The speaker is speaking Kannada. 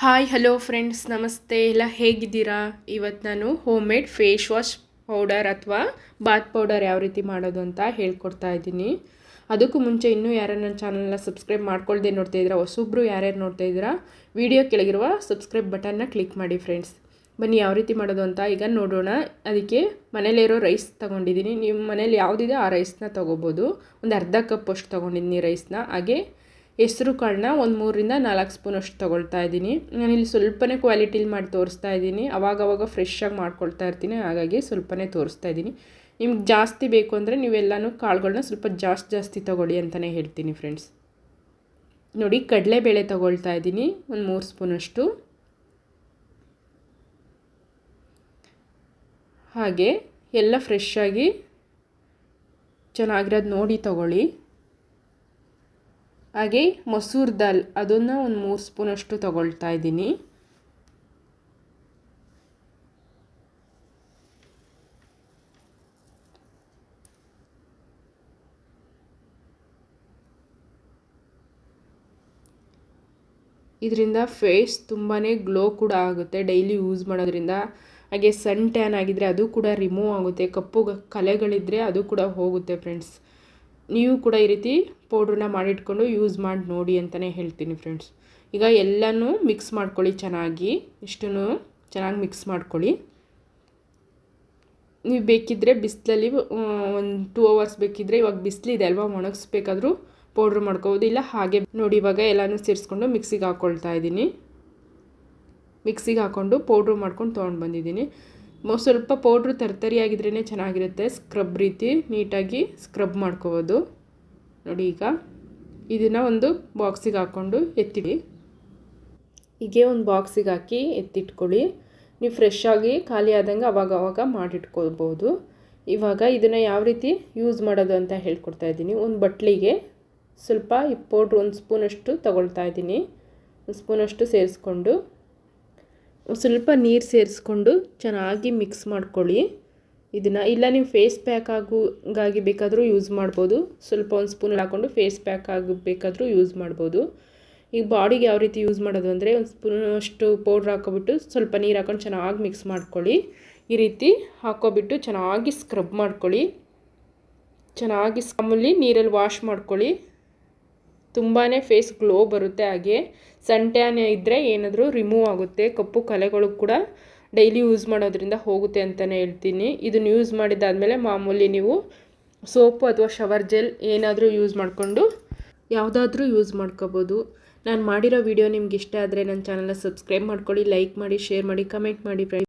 ಹಾಯ್ ಹಲೋ ಫ್ರೆಂಡ್ಸ್ ನಮಸ್ತೆ. ಎಲ್ಲ ಹೇಗಿದ್ದೀರಾ? ಇವತ್ತು ನಾನು home made face wash powder ಅಥವಾ ಬಾತ್ ಪೌಡರ್ ಯಾವ ರೀತಿ ಮಾಡೋದು ಅಂತ ಹೇಳ್ಕೊಡ್ತಾ ಇದ್ದೀನಿ. ಅದಕ್ಕೂ ಮುಂಚೆ ಇನ್ನೂ ಯಾರ್ಯಾರು ನನ್ನ ಚಾನಲ್ನ ಸಬ್ಸ್ಕ್ರೈಬ್ ಮಾಡ್ಕೊಳ್ದೆ ನೋಡ್ತಾ ಇದ್ದೀರಾ? ಹೊಸೊಬ್ಬರು ಯಾರ್ಯಾರು ನೋಡ್ತಾ ಇದ್ದೀರಾ? ವಿಡಿಯೋ ಕೆಳಗಿರುವ ಸಬ್ಸ್ಕ್ರೈಬ್ ಬಟನ್ನ ಕ್ಲಿಕ್ ಮಾಡಿ ಫ್ರೆಂಡ್ಸ್ ಬನ್ನಿ ಯಾವ ರೀತಿ ಮಾಡೋದು ಅಂತ ಈಗ ನೋಡೋಣ. ಅದಕ್ಕೆ ಮನೇಲಿರೋ ರೈಸ್ ತೊಗೊಂಡಿದ್ದೀನಿ. ನಿಮ್ಮ ಮನೇಲಿ ಯಾವುದಿದೆ ಆ ರೈಸ್ನ ತೊಗೋಬೋದು. ಒಂದು ಅರ್ಧ ಕಪ್ ಅಷ್ಟು ತೊಗೊಂಡಿದ್ದೀನಿ ರೈಸ್ನ ಹಾಗೆ ಹೆಸ್ರು ಕಾಳನ್ನ ಒಂದು ಮೂರರಿಂದ ನಾಲ್ಕು ಸ್ಪೂನಷ್ಟು ತೊಗೊಳ್ತಾ ಇದ್ದೀನಿ. ನಾನಿಲ್ಲಿ ಸ್ವಲ್ಪನೇ ಕ್ವಾಲಿಟಿಲಿ ಮಾಡಿ ತೋರಿಸ್ತಾ ಇದ್ದೀನಿ. ಅವಾಗವಾಗ ಫ್ರೆಶ್ಶಾಗಿ ಮಾಡ್ಕೊಳ್ತಾ ಇರ್ತೀನಿ. ಹಾಗಾಗಿ ಸ್ವಲ್ಪನೇ ತೋರಿಸ್ತಾ ಇದ್ದೀನಿ. ನಿಮ್ಗೆ ಜಾಸ್ತಿ ಬೇಕು ಅಂದರೆ ನೀವೆಲ್ಲನೂ ಕಾಳುಗಳನ್ನ ಸ್ವಲ್ಪ ಜಾಸ್ತಿ ಜಾಸ್ತಿ ತೊಗೊಳ್ಳಿ ಅಂತಲೇ ಹೇಳ್ತೀನಿ ಫ್ರೆಂಡ್ಸ್ ನೋಡಿ, ಕಡಲೆಬೇಳೆ ತೊಗೊಳ್ತಾ ಇದ್ದೀನಿ. ಒಂದು ಮೂರು ಸ್ಪೂನಷ್ಟು ಹಾಗೆ ಎಲ್ಲ ಫ್ರೆಶ್ಶಾಗಿ ಚೆನ್ನಾಗಿರೋದು ನೋಡಿ ತೊಗೊಳ್ಳಿ. ಹಾಗೆ ಮೊಸೂರು ದಾಲ್, ಅದನ್ನು ಒಂದು ಮೂರು ಸ್ಪೂನಷ್ಟು ತಗೊಳ್ತಾ ಇದ್ದೀನಿ. ಇದರಿಂದ ಫೇಸ್ ತುಂಬಾ ಗ್ಲೋ ಕೂಡ ಆಗುತ್ತೆ ಡೈಲಿ ಯೂಸ್ ಮಾಡೋದ್ರಿಂದ. ಹಾಗೆ ಸನ್ ಟ್ಯಾನ್ ಆಗಿದ್ದರೆ ಅದು ಕೂಡ ರಿಮೂವ್ ಆಗುತ್ತೆ, ಕಪ್ಪು ಕಲೆಗಳಿದ್ದರೆ ಅದು ಕೂಡ ಹೋಗುತ್ತೆ ಫ್ರೆಂಡ್ಸ್ ನೀವು ಕೂಡ ಈ ರೀತಿ ಪೌಡ್ರನ್ನ ಮಾಡಿಟ್ಕೊಂಡು ಯೂಸ್ ಮಾಡಿ ನೋಡಿ ಅಂತಲೇ ಹೇಳ್ತೀನಿ ಫ್ರೆಂಡ್ಸ್ ಈಗ ಎಲ್ಲನೂ ಮಿಕ್ಸ್ ಮಾಡ್ಕೊಳ್ಳಿ ಚೆನ್ನಾಗಿ. ಇಷ್ಟು ಚೆನ್ನಾಗಿ ಮಿಕ್ಸ್ ಮಾಡ್ಕೊಳ್ಳಿ. ನೀವು ಬೇಕಿದ್ದರೆ ಬಿಸಿಲಲ್ಲಿ ಒಂದು ಟೂ ಅವರ್ಸ್ ಬೇಕಿದ್ದರೆ ಇವಾಗ ಬಿಸಿಲಿದೆ ಅಲ್ವಾ, ಒಣಗಿಸ್ಬೇಕಾದ್ರೂ ಪೌಡ್ರ್ ಮಾಡ್ಕೋಬೋದು. ಇಲ್ಲ ಹಾಗೆ ನೋಡಿ ಇವಾಗ ಎಲ್ಲನೂ ಸೇರಿಸ್ಕೊಂಡು ಮಿಕ್ಸಿಗೆ ಹಾಕ್ಕೊಳ್ತಾ ಇದ್ದೀನಿ. ಮಿಕ್ಸಿಗೆ ಹಾಕ್ಕೊಂಡು ಪೌಡ್ರ್ ಮಾಡ್ಕೊಂಡು ತೊಗೊಂಡು ಬಂದಿದ್ದೀನಿ. ಸ್ವಲ್ಪ ಪೌಡ್ರು ತರ್ತರಿಯಾಗಿದ್ರೇ ಚೆನ್ನಾಗಿರುತ್ತೆ. ಸ್ಕ್ರಬ್ ರೀತಿ ನೀಟಾಗಿ ಸ್ಕ್ರಬ್ ಮಾಡ್ಕೋಬೋದು. ನೋಡಿ ಈಗ ಇದನ್ನು ಒಂದು ಬಾಕ್ಸಿಗೆ ಹಾಕ್ಕೊಂಡು ಎತ್ತಿಡಿ. ಹೀಗೆ ಒಂದು ಬಾಕ್ಸಿಗೆ ಹಾಕಿ ಎತ್ತಿಟ್ಕೊಳ್ಳಿ. ನೀವು ಫ್ರೆಶ್ ಆಗಿ ಖಾಲಿ ಆದಂಗೆ ಅವಾಗ ಅವಾಗ ಮಾಡಿಟ್ಕೊಳ್ಬೋದು. ಇವಾಗ ಇದನ್ನು ಯಾವ ರೀತಿ ಯೂಸ್ ಮಾಡೋದು ಅಂತ ಹೇಳ್ಕೊಡ್ತಾ ಇದ್ದೀನಿ. ಒಂದು ಬಟ್ಲಿಗೆ ಸ್ವಲ್ಪ ಈ ಪೌಡ್ರ್ ಒಂದು ಸ್ಪೂನಷ್ಟು ತಗೊಳ್ತಾ ಇದ್ದೀನಿ. ಒಂದು ಸ್ಪೂನಷ್ಟು ಸೇರಿಸ್ಕೊಂಡು ಸ್ವಲ್ಪ ನೀರು ಸೇರಿಸ್ಕೊಂಡು ಚೆನ್ನಾಗಿ ಮಿಕ್ಸ್ ಮಾಡ್ಕೊಳ್ಳಿ. ಇದನ್ನು ಇಲ್ಲ ನೀವು ಫೇಸ್ ಪ್ಯಾಕ್ ಆಗೋಗಾಗಿ ಬೇಕಾದರೂ ಯೂಸ್ ಮಾಡ್ಬೋದು. ಸ್ವಲ್ಪ ಒಂದು ಸ್ಪೂನ್ ಹಾಕ್ಕೊಂಡು ಫೇಸ್ ಪ್ಯಾಕ್ ಆಗಬೇಕಾದ್ರೂ ಯೂಸ್ ಮಾಡ್ಬೋದು. ಈಗ ಬಾಡಿಗೆ ಯಾವ ರೀತಿ ಯೂಸ್ ಮಾಡೋದು ಅಂದರೆ ಒಂದು ಸ್ಪೂನ್ ಅಷ್ಟು ಪೌಡ್ರ್ ಹಾಕೋಬಿಟ್ಟು ಸ್ವಲ್ಪ ನೀರು ಹಾಕೊಂಡು ಚೆನ್ನಾಗಿ ಮಿಕ್ಸ್ ಮಾಡ್ಕೊಳ್ಳಿ. ಈ ರೀತಿ ಹಾಕೋಬಿಟ್ಟು ಚೆನ್ನಾಗಿ ಸ್ಕ್ರಬ್ ಮಾಡ್ಕೊಳ್ಳಿ. ಚೆನ್ನಾಗಿ ಸ್ಕ್ರಮಲ್ಲಿ ನೀರಲ್ಲಿ ವಾಶ್ ಮಾಡ್ಕೊಳ್ಳಿ. ತುಂಬಾ ಫೇಸ್ ಗ್ಲೋ ಬರುತ್ತೆ ಹಾಗೆ. ಸನ್ ಇದ್ದರೆ ಏನಾದರೂ ರಿಮೂವ್ ಆಗುತ್ತೆ. ಕಪ್ಪು ಕಲೆಗಳು ಕೂಡ ಡೈಲಿ ಯೂಸ್ ಮಾಡೋದ್ರಿಂದ ಹೋಗುತ್ತೆ ಅಂತಲೇ ಹೇಳ್ತೀನಿ. ಇದನ್ನು ಯೂಸ್ ಮಾಡಿದ್ದಾದಮೇಲೆ ಮಾಮೂಲಿ ನೀವು ಸೋಪು ಅಥವಾ ಶವರ್ ಜೆಲ್ ಏನಾದರೂ ಯೂಸ್ ಮಾಡಿಕೊಂಡು ಯಾವುದಾದ್ರೂ ಯೂಸ್ ಮಾಡ್ಕೋಬೋದು. ನಾನು ಮಾಡಿರೋ ವಿಡಿಯೋ ನಿಮ್ಗೆ ಇಷ್ಟ ಆದರೆ ನನ್ನ ಚಾನಲ್ನ ಸಬ್ಸ್ಕ್ರೈಬ್ ಮಾಡ್ಕೊಳ್ಳಿ, ಲೈಕ್ ಮಾಡಿ, ಶೇರ್ ಮಾಡಿ, ಕಮೆಂಟ್ ಮಾಡಿ ಫ್ರೆಂಡ್ಸ್